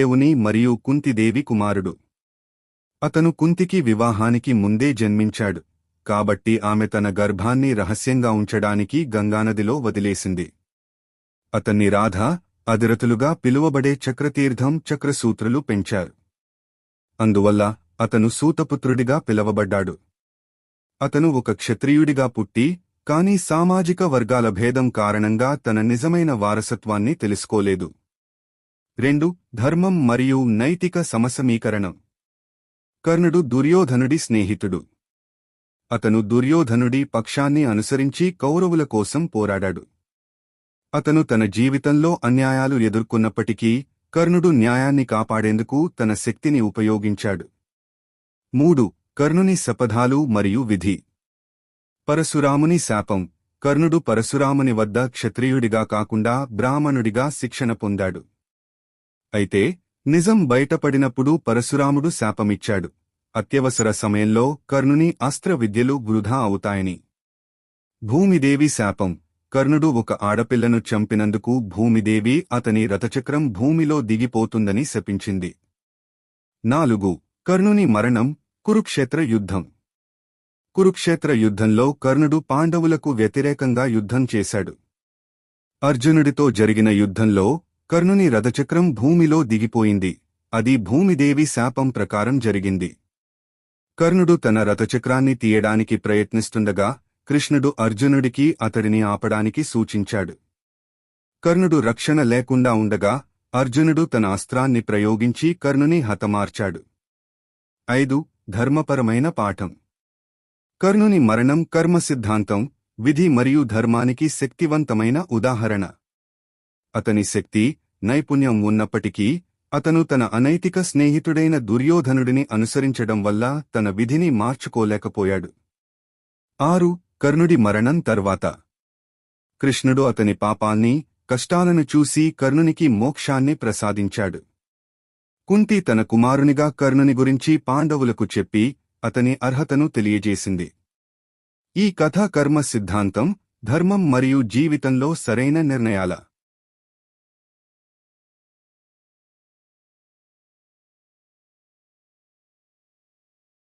దేవుని మరియు కుంతిదేవి కుమారుడు. అతను కుంతికి వివాహానికి ముందే జన్మించాడు. కాబట్టి ఆమె తన గర్భాన్ని రహస్యంగా ఉంచడానికి గంగానదిలో వదిలేసింది. అతన్ని రాధ అదిరతులుగా పిలువబడే చక్రతీర్థం చక్రసూత్రులు పెంచారు. అందువల్ల అతను సూతపుత్రుడిగా పిలవబడ్డాడు. అతను ఒక క్షత్రియుడిగా పుట్టి కాని సామాజిక వర్గాల భేదం కారణంగా తన నిజమైన వారసత్వాన్ని తెలుసుకోలేదు. రెండు ధర్మం మరియు నైతిక సమసమీకరణం. కర్ణుడు దుర్యోధనుడి స్నేహితుడు. అతను దుర్యోధనుడి పక్షాన్ని అనుసరించి కౌరవుల కోసం పోరాడాడు. అతను తన జీవితంలో అన్యాయాలు ఎదుర్కొన్నప్పటికీ కర్ణుడు న్యాయాన్ని కాపాడేందుకు తన శక్తిని ఉపయోగించాడు. మూడు కర్ణుని శపథాలు మరియు విధి. పరశురాముని శాపం. కర్ణుడు పరశురాముని వద్ద క్షత్రియుడిగా కాకుండా బ్రాహ్మణుడిగా శిక్షణ పొందాడు. అయితే నిజం బయటపడినప్పుడు పరశురాముడు శాపమిచ్చాడు. అత్యవసర సమయంలో కర్ణుని అస్త్ర విద్యలు వృధా అవుతాయని. భూమిదేవి శాపం. కర్ణుడు ఒక ఆడపిల్లను చంపినందుకు భూమిదేవి అతని రథచక్రం భూమిలో దిగిపోతుందని శపించింది. నాలుగు. కర్ణుని మరణం. కురుక్షేత్ర యుద్ధం. కురుక్షేత్ర యుద్ధంలో కర్ణుడు పాండవులకు వ్యతిరేకంగా యుద్ధం చేశాడు. అర్జునుడితో జరిగిన యుద్ధంలో కర్ణుని రథచక్రం భూమిలో దిగిపోయింది. అది భూమిదేవి శాపం ప్రకారం జరిగింది. కర్ణుడు తన రథచక్రాన్ని తీయడానికి ప్రయత్నిస్తుండగా కృష్ణుడు అర్జునుడికి అతడిని ఆపడానికి సూచించాడు. కర్ణుడు రక్షణ లేకుండా ఉండగా అర్జునుడు తన అస్త్రాన్ని ప్రయోగించి కర్ణుని హతమార్చాడు. ఐదు ధర్మపరమైన పాఠం. కర్ణుని మరణం కర్మ సిద్ధాంతం విధి మరియు ధర్మానికి శక్తివంతమైన ఉదాహరణ. అతని శక్తి నైపుణ్యం ఉన్నప్పటికీ అతను తన అనైతిక స్నేహితుడైన దుర్యోధనుడిని అనుసరించడం వల్ల తన విధిని మార్చుకోలేకపోయాడు. ఆరు కర్ణుడి మరణం తర్వాత. కృష్ణుడు అతని పాపాన్ని కష్టాలను చూసి కర్ణునికి మోక్షాన్ని ప్రసాదించాడు. కుంతి తన కుమారునిగా కర్ణుని గురించి పాండవులకు చెప్పి అతని అర్హతను తెలియజేసింది. ఈ కథ కర్మ సిద్ధాంతం ధర్మం మరియు జీవితంలో సరైన నిర్ణయాల